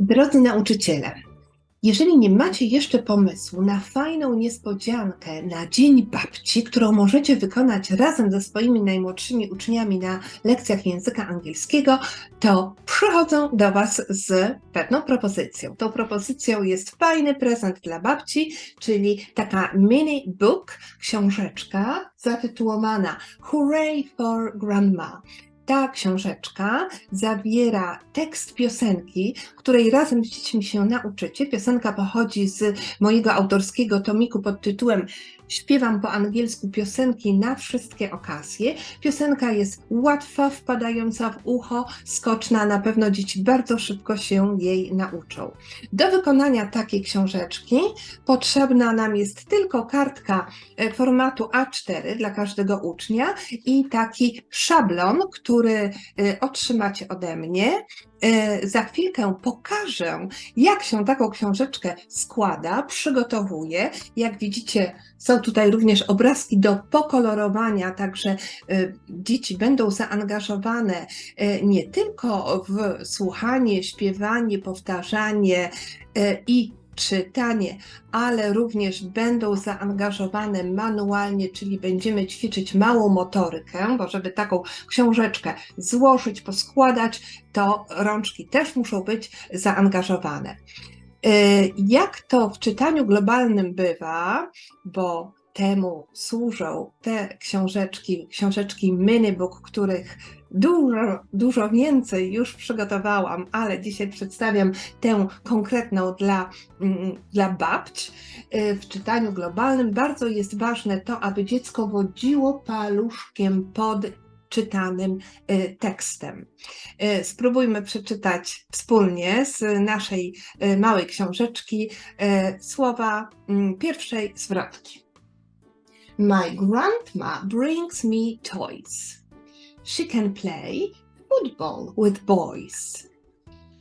Drodzy nauczyciele, jeżeli nie macie jeszcze pomysłu na fajną niespodziankę na Dzień Babci, którą możecie wykonać razem ze swoimi najmłodszymi uczniami na lekcjach języka angielskiego, to przychodzą do Was z pewną propozycją. Tą propozycją jest fajny prezent dla babci, czyli taka mini book, książeczka zatytułowana Hooray for Grandma. Ta książeczka zawiera tekst piosenki, której razem z dziećmi się nauczycie. Piosenka pochodzi z mojego autorskiego tomiku pod tytułem Śpiewam po angielsku piosenki na wszystkie okazje. Piosenka jest łatwa, wpadająca w ucho, skoczna, na pewno dzieci bardzo szybko się jej nauczą. Do wykonania takiej książeczki potrzebna nam jest tylko kartka e, formatu A4 dla każdego ucznia i taki szablon, który e, otrzymacie ode mnie. E, Za chwilkę pokażę, jak się taką książeczkę składa, przygotowuje. Jak widzicie, są tutaj również obrazki do pokolorowania, także e, dzieci będą zaangażowane nie tylko w słuchanie, śpiewanie, powtarzanie i czytanie, ale również będą zaangażowane manualnie, czyli będziemy ćwiczyć małą motorykę, bo żeby taką książeczkę złożyć, poskładać, to rączki też muszą być zaangażowane. Y, Jak to w czytaniu globalnym bywa, bo temu służą te książeczki, książeczki minibook, których dużo, dużo więcej już przygotowałam, ale dzisiaj przedstawiam tę konkretną dla, mm, dla babć. Y, W czytaniu globalnym bardzo jest ważne to, aby dziecko wodziło paluszkiem pod czytanym y, tekstem. Y, Spróbujmy przeczytać wspólnie z naszej małej książeczki słowa mm, pierwszej zwrotki. My grandma brings me toys. She can play football with boys.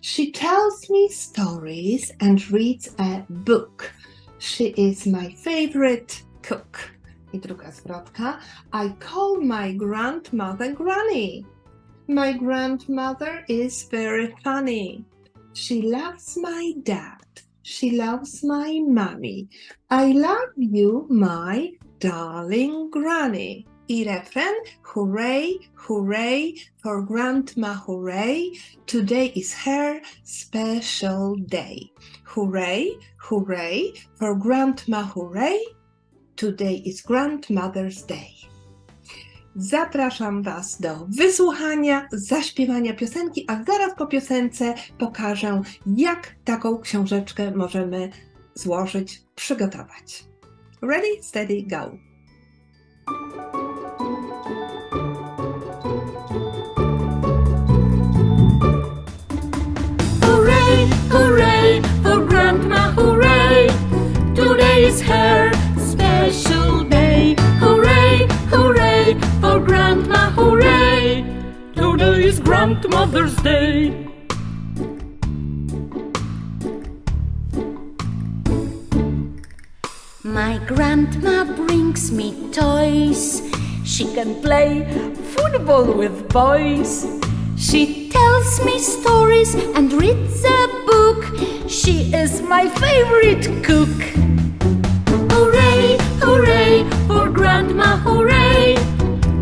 She tells me stories and reads a book. She is my favorite cook. I druga zwrotka. I call my grandmother Granny. My grandmother is very funny. She loves my dad. She loves my mommy. I love you, my darling Granny. I refren, hooray, hooray, for Grandma hooray, today is her special day. Hooray, hooray, for Grandma hooray, today is Grandmother's Day. Zapraszam Was do wysłuchania, zaśpiewania piosenki, a zaraz po piosence pokażę, jak taką książeczkę możemy złożyć, przygotować. Ready, steady, go! Hooray, hooray, for Grandma, hooray! Today is her special day. Hooray, hooray, for Grandma, hooray! Today is Grandmother's Day. My grandma brings me toys. She can play football with boys. She tells me stories and reads a book. She is my favorite cook. Hooray, hooray, for Grandma, hooray!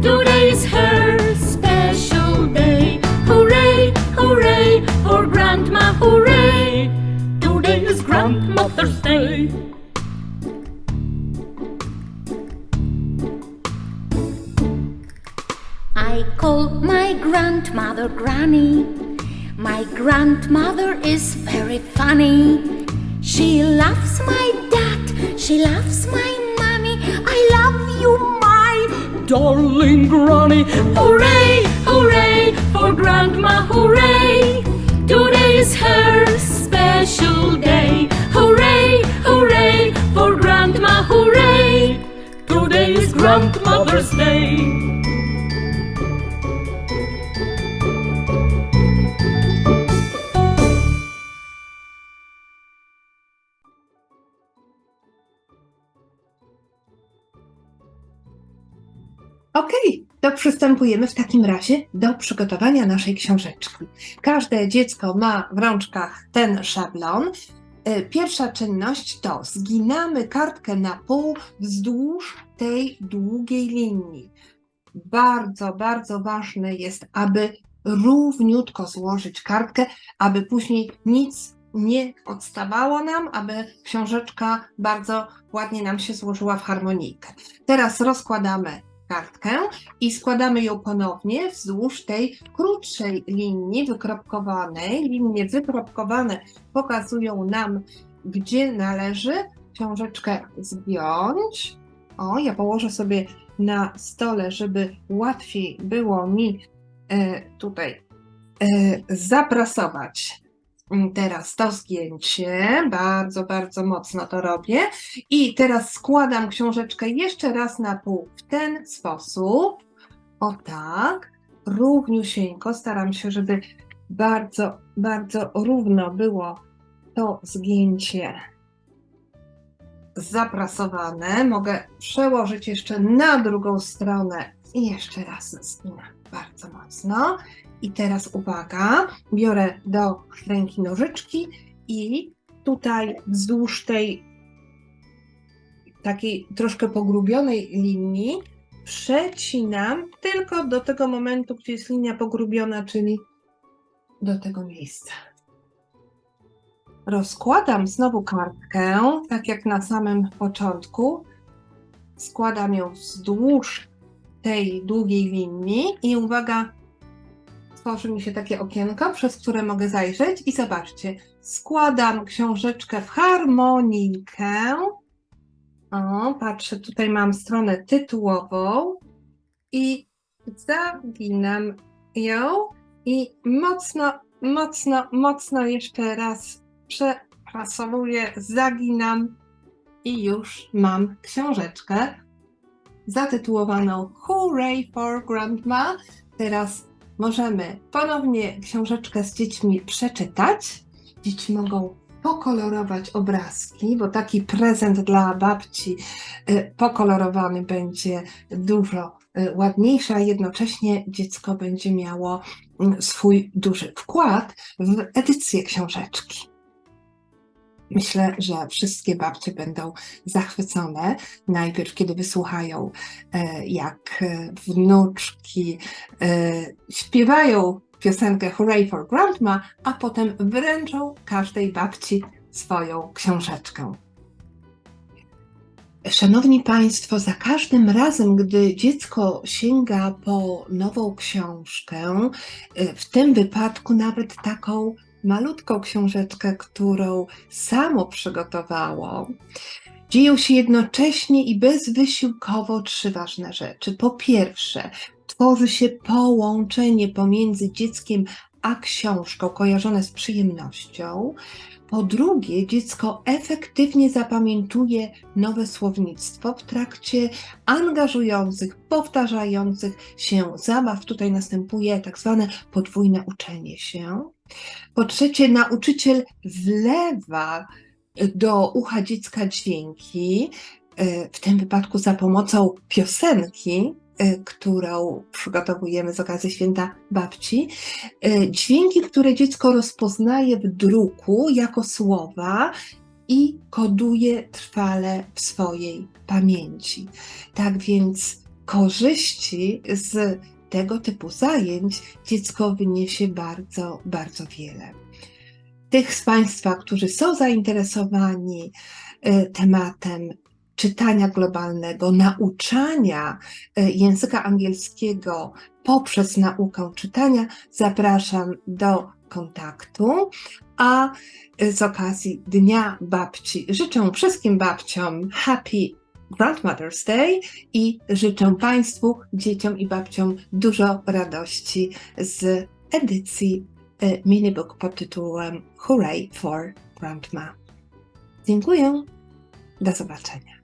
Today is her special day. Hooray, hooray, for Grandma, hooray! Today is Grandmother's Day. Call my grandmother Granny. My grandmother is very funny. She loves my dad, she loves my mommy. I love you, my darling Granny. Hooray, hooray, for Grandma, hooray! Today is her special day. Hooray, hooray, for Grandma, hooray! Today is Grandmother's Day. Okej, to przystępujemy w takim razie do przygotowania naszej książeczki. Każde dziecko ma w rączkach ten szablon. E, Pierwsza czynność to zginamy kartkę na pół wzdłuż tej długiej linii. Bardzo, bardzo ważne jest, aby równiutko złożyć kartkę, aby później nic nie odstawało nam, aby książeczka bardzo ładnie nam się złożyła w harmonijkę. Teraz rozkładamy kartkę i składamy ją ponownie wzdłuż tej krótszej linii wykropkowanej. Linie wykropkowane pokazują nam, gdzie należy książeczkę zgiąć. O, ja położę sobie na stole, żeby łatwiej było mi e, tutaj e, zaprasować teraz to zgięcie. Bardzo, bardzo mocno to robię. I teraz składam książeczkę jeszcze raz na pół w ten sposób. O tak. Równiusieńko. Staram się, żeby bardzo, bardzo równo było to zgięcie zaprasowane. Mogę przełożyć jeszcze na drugą stronę i jeszcze raz zginam bardzo mocno. I teraz uwaga, biorę do ręki nożyczki i tutaj wzdłuż tej takiej troszkę pogrubionej linii przecinam tylko do tego momentu, gdzie jest linia pogrubiona, czyli do tego miejsca. Rozkładam znowu kartkę, tak jak na samym początku. Składam ją wzdłuż tej długiej linii i uwaga, tworzy mi się takie okienko, przez które mogę zajrzeć i zobaczcie, składam książeczkę w harmonijkę. O, patrzę, tutaj mam stronę tytułową i zaginam ją i mocno, mocno, mocno jeszcze raz przeprasowuję, zaginam i już mam książeczkę zatytułowaną Hooray for Grandma. Teraz możemy ponownie książeczkę z dziećmi przeczytać. Dzieci mogą pokolorować obrazki, bo taki prezent dla babci y, pokolorowany będzie dużo y, ładniejszy, a jednocześnie dziecko będzie miało mm, swój duży wkład w edycję książeczki. Myślę, że wszystkie babcie będą zachwycone. Najpierw, kiedy wysłuchają, e, jak e, wnuczki e, śpiewają piosenkę Hooray for Grandma, a potem wręczą każdej babci swoją książeczkę. Szanowni Państwo, za każdym razem, gdy dziecko sięga po nową książkę, w tym wypadku nawet taką malutką książeczkę, którą samo przygotowało, dzieją się jednocześnie i bezwysiłkowo trzy ważne rzeczy. Po pierwsze, tworzy się połączenie pomiędzy dzieckiem a książką, kojarzone z przyjemnością. Po drugie, dziecko efektywnie zapamiętuje nowe słownictwo w trakcie angażujących, powtarzających się zabaw. Tutaj następuje tak zwane podwójne uczenie się. Po trzecie, nauczyciel wlewa do ucha dziecka dźwięki, e, w tym wypadku za pomocą piosenki, którą przygotowujemy z okazji święta babci. E, dźwięki, które dziecko rozpoznaje w druku jako słowa i koduje trwale w swojej pamięci. Tak więc korzyści z tego typu zajęć dziecko wyniesie bardzo, bardzo wiele. Tych z Państwa, którzy są zainteresowani e, tematem czytania globalnego, nauczania e, języka angielskiego poprzez naukę czytania, zapraszam do kontaktu. A e, z okazji Dnia Babci życzę wszystkim babciom happy Grandmother's Day i życzę Państwu, dzieciom i babciom dużo radości z edycji e, minibook pod tytułem Hooray for Grandma. Dziękuję. Do zobaczenia.